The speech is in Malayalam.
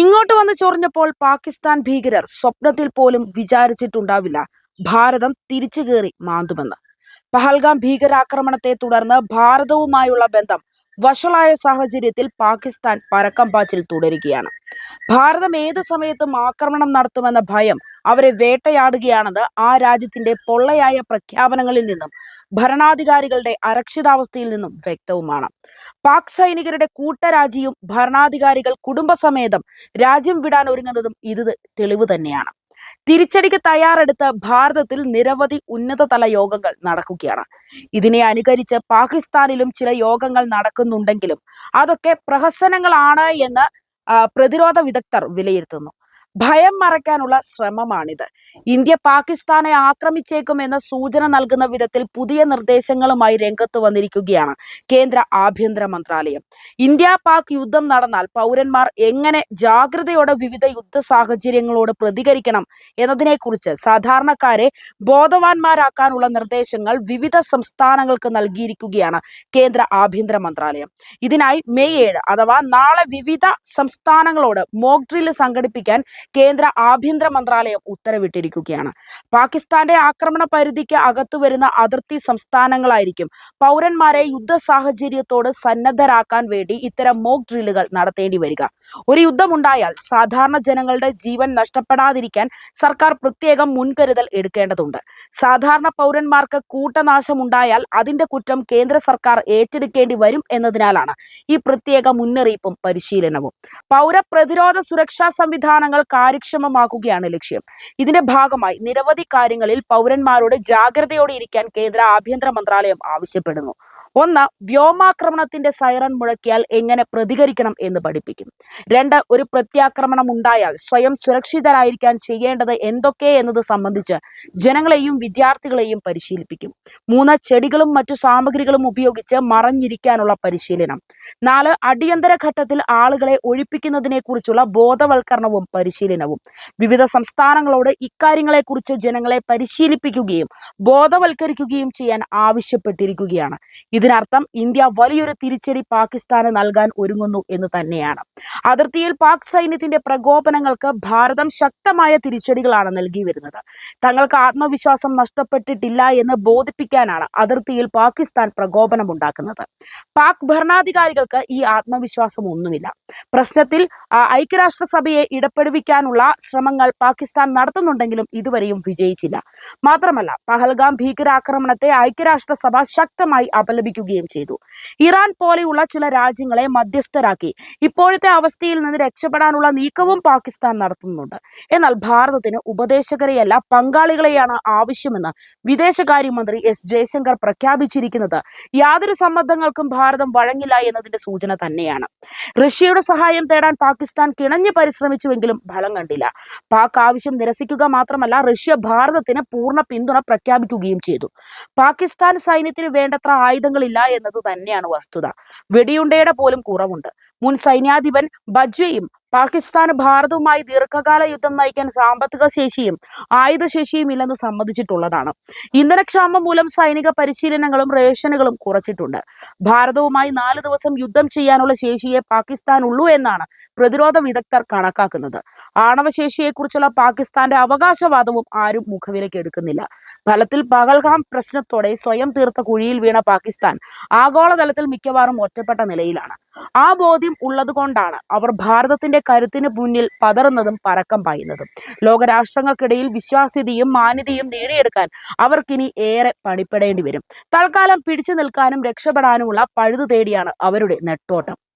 ഇങ്ങോട്ട് വന്ന് ചൊറിഞ്ഞപ്പോൾ പാകിസ്ഥാൻ ഭീകരർ സ്വപ്നത്തിൽ പോലും വിചാരിച്ചിട്ടുണ്ടാവില്ല. ഭാരതം തിരിച്ചു കയറി മാന്തുമെന്ന്. പഹൽഗാം ഭീകരാക്രമണത്തെ തുടർന്ന് ഭാരതവുമായുള്ള ബന്ധം വഷളായ സാഹചര്യത്തിൽ പാകിസ്ഥാൻ പരക്കം പാച്ചിൽ തുടരുകയാണ്. ഭാരതം ഏത് സമയത്തും ആക്രമണം നടത്തുമെന്ന ഭയം അവരെ വേട്ടയാടുകയാണെന്ന് ആ രാജ്യത്തിന്റെ പൊള്ളയായ പ്രഖ്യാപനങ്ങളിൽ നിന്നും ഭരണാധികാരികളുടെ അരക്ഷിതാവസ്ഥയിൽ നിന്നും വ്യക്തവുമാണ്. പാക് സൈനികരുടെ കൂട്ടരാജിയും ഭരണാധികാരികൾ കുടുംബസമേതം രാജ്യം വിടാൻ ഒരുങ്ങുന്നതും ഇത് തെളിവ് തന്നെയാണ്. തിരിച്ചടിക്ക് തയ്യാറെടുത്ത് ഭാരതത്തിൽ നിരവധി ഉന്നതതല യോഗങ്ങൾ നടക്കുകയാണ്. ഇതിനെ അനുകരിച്ച് പാകിസ്ഥാനിലും ചില യോഗങ്ങൾ നടക്കുന്നുണ്ടെങ്കിലും അതൊക്കെ പ്രഹസനങ്ങളാണ് എന്ന് പ്രതിരോധ വിദഗ്ധർ വിലയിരുത്തുന്നു. ഭയം മറയ്ക്കാനുള്ള ശ്രമമാണിത്. ഇന്ത്യ പാകിസ്ഥാനെ ആക്രമിച്ചേക്കും എന്ന സൂചന നൽകുന്ന വിധത്തിൽ പുതിയ നിർദ്ദേശങ്ങളുമായി രംഗത്ത് വന്നിരിക്കുകയാണ് കേന്ദ്ര ആഭ്യന്തര മന്ത്രാലയം. ഇന്ത്യ പാക് യുദ്ധം നടന്നാൽ പൗരന്മാർ എങ്ങനെ ജാഗ്രതയോടെ വിവിധ യുദ്ധ സാഹചര്യങ്ങളോട് പ്രതികരിക്കണം എന്നതിനെക്കുറിച്ച് സാധാരണക്കാരെ ബോധവാന്മാരാക്കാനുള്ള നിർദ്ദേശങ്ങൾ വിവിധ സംസ്ഥാനങ്ങൾക്ക് നൽകിയിരിക്കുകയാണ് കേന്ദ്ര ആഭ്യന്തര മന്ത്രാലയം. ഇതിനായി മെയ് ഏഴ് അഥവാ നാളെ വിവിധ സംസ്ഥാനങ്ങളോട് മോക് ഡ്രില്ല് സംഘടിപ്പിക്കാൻ കേന്ദ്ര ആഭ്യന്തര മന്ത്രാലയം ഉത്തരവിട്ടിരിക്കുകയാണ്. പാകിസ്ഥാന്റെ ആക്രമണ പരിധിക്ക് അകത്തു വരുന്ന അതിർത്തി സംസ്ഥാനങ്ങളായിരിക്കും പൗരന്മാരെ യുദ്ധ സാഹചര്യത്തോട് സന്നദ്ധരാക്കാൻ വേണ്ടി ഇത്തരം മോക്ക് ഡ്രില്ലുകൾ നടത്തേണ്ടി വരിക. ഒരു യുദ്ധമുണ്ടായാൽ സാധാരണ ജനങ്ങളുടെ ജീവൻ നഷ്ടപ്പെടാതിരിക്കാൻ സർക്കാർ പ്രത്യേകം മുൻകരുതൽ എടുക്കേണ്ടതുണ്ട്. സാധാരണ പൗരന്മാർക്ക് കൂട്ടനാശമുണ്ടായാൽ അതിന്റെ കുറ്റം കേന്ദ്ര സർക്കാർ ഏറ്റെടുക്കേണ്ടി വരും എന്നതിനാലാണ് ഈ പ്രത്യേക മുന്നറിയിപ്പും പരിശീലനവും. പൗരപ്രതിരോധ സുരക്ഷാ സംവിധാനങ്ങൾ കാര്യക്ഷമമാക്കുകയാണ് ലക്ഷ്യം. ഇതിന്റെ ഭാഗമായി നിരവധി കാര്യങ്ങളിൽ പൗരന്മാരോട് ജാഗ്രതയോടെ ഇരിക്കാൻ കേന്ദ്ര ആഭ്യന്തര മന്ത്രാലയം ആവശ്യപ്പെടുന്നു. ഒന്ന് വ്യോമാക്രമണത്തിന്റെ സൈറൺ മുഴക്കിയാൽ എങ്ങനെ പ്രതികരിക്കണം എന്ന് പഠിപ്പിക്കും. രണ്ട് ഒരു പ്രത്യാക്രമണം ഉണ്ടായാൽ സ്വയം സുരക്ഷിതരായിരിക്കാൻ ചെയ്യേണ്ടത് എന്തൊക്കെ എന്നത് സംബന്ധിച്ച് ജനങ്ങളെയും വിദ്യാർത്ഥികളെയും പരിശീലിപ്പിക്കും. മൂന്ന് ചെടികളും മറ്റു സാമഗ്രികളും ഉപയോഗിച്ച് മറഞ്ഞിരിക്കാനുള്ള പരിശീലനം. നാല് അടിയന്തര ഘട്ടത്തിൽ ആളുകളെ ഒഴിപ്പിക്കുന്നതിനെ കുറിച്ചുള്ള ബോധവൽക്കരണവും പരിശീലനവും. വിവിധ സംസ്ഥാനങ്ങളോട് ഇക്കാര്യങ്ങളെക്കുറിച്ച് ജനങ്ങളെ പരിശീലിപ്പിക്കുകയും ബോധവൽക്കരിക്കുകയും ചെയ്യാൻ ആവശ്യപ്പെട്ടിരിക്കുകയാണ്. ഇതിനർത്ഥം ഇന്ത്യ വലിയൊരു തിരിച്ചടി പാകിസ്ഥാന് നൽകാൻ ഒരുങ്ങുന്നു എന്ന് തന്നെയാണ്. അതിർത്തിയിൽ പാക് സൈന്യത്തിന്റെ പ്രകോപനങ്ങൾക്ക് ഭാരതം ശക്തമായ തിരിച്ചടികളാണ് നൽകി വരുന്നത്. തങ്ങൾക്ക് ആത്മവിശ്വാസം നഷ്ടപ്പെട്ടിട്ടില്ല എന്ന് ബോധിപ്പിക്കാനാണ് അതിർത്തിയിൽ പാകിസ്ഥാൻ പ്രകോപനം ഉണ്ടാക്കുന്നത്. പാക് ഭരണാധികാരികൾക്ക് ഈ ആത്മവിശ്വാസം ഒന്നുമില്ല. പ്രശ്നത്തിൽ ഐക്യരാഷ്ട്രസഭയെ ഇടപെടുവിക്കാനുള്ള ശ്രമങ്ങൾ പാകിസ്ഥാൻ നടത്തുന്നുണ്ടെങ്കിലും ഇതുവരെയും വിജയിച്ചില്ല. മാത്രമല്ല പഹൽഗാം ഭീകരാക്രമണത്തെ ഐക്യരാഷ്ട്രസഭ ശക്തമായി അപലപിക്കുകയും ചെയ്തു. ഇറാൻ പോലെയുള്ള ചില രാജ്യങ്ങളെ മധ്യസ്ഥരാക്കി. ഇപ്പോഴത്തെ അവസ്ഥയിൽ നിന്ന് രക്ഷപ്പെടാനുള്ള നീക്കവും പാകിസ്ഥാൻ നടത്തുന്നുണ്ട്. എന്നാൽ ഭാരതത്തിന് ഉപദേശകരെയല്ല പങ്കാളികളെയാണ് ആവശ്യമെന്ന് വിദേശകാര്യമന്ത്രി എസ് ജയശങ്കർ പ്രഖ്യാപിച്ചിരിക്കുന്നത്. യാതൊരു സമ്മർദ്ദങ്ങൾക്കും ഭാരതം വഴങ്ങില്ല എന്നതിന്റെ സൂചന തന്നെയാണ്. റഷ്യയുടെ സഹായം തേടാൻ പാകിസ്ഥാൻ കിണഞ്ഞു പരിശ്രമിച്ചുവെങ്കിലും ഫലം കണ്ടില്ല. പാക് ആവശ്യം നിരസിക്കുക മാത്രമല്ല റഷ്യ ഭാരതത്തിന് പൂർണ പിന്തുണ പ്രഖ്യാപിക്കുകയും ചെയ്തു. പാകിസ്ഥാൻ സൈന്യത്തിന് വേണ്ടത്ര ആയുധങ്ങളില്ല എന്നത് തന്നെയാണ് വസ്തുത. വെടിയുണ്ടയുടെ പോലും കുറവുണ്ട്. മുൻ സൈന്യാധിപൻ ബജ്വയും പാകിസ്ഥാന് ഭാരതവുമായി ദീർഘകാല യുദ്ധം നയിക്കാൻ സാമ്പത്തിക ശേഷിയും ആയുധശേഷിയും ഇല്ലെന്ന് സമ്മതിച്ചിട്ടുള്ളതാണ്. ഇന്ധനക്ഷാമം മൂലം സൈനിക പരിശീലനങ്ങളും റേഷനുകളും കുറച്ചിട്ടുണ്ട്. ഭാരതവുമായി നാല് ദിവസം യുദ്ധം ചെയ്യാനുള്ള ശേഷിയെ പാകിസ്ഥാൻ ഉള്ളൂ എന്നാണ് പ്രതിരോധ വിദഗ്ധർ കണക്കാക്കുന്നത്. ആണവശേഷിയെക്കുറിച്ചുള്ള പാകിസ്ഥാന്റെ അവകാശവാദവും ആരും മുഖവിലയ്ക്ക് എടുക്കുന്നില്ല. ഫലത്തിൽ പകൽഗാം പ്രശ്നത്തോടെ സ്വയം തീർത്ത കുഴിയിൽ വീണ പാകിസ്ഥാൻ ആഗോളതലത്തിൽ മിക്കവാറും ഒറ്റപ്പെട്ട നിലയിലാണ്. ആ ബോധ്യം ഉള്ളതുകൊണ്ടാണ് അവർ ഭാരതത്തിന്റെ കരുത്തിന് മുന്നിൽ പതറുന്നതും പരക്കം പായുന്നതും. ലോകരാഷ്ട്രങ്ങൾക്കിടയിൽ വിശ്വാസ്യതയും മാന്യതയും നേടിയെടുക്കാൻ അവർക്കിനി ഏറെ പണിപ്പെടേണ്ടി വരും. തൽക്കാലം പിടിച്ചു നിൽക്കാനും രക്ഷപ്പെടാനുമുള്ള പഴുതു തേടിയാണ് അവരുടെ നെട്ടോട്ടം.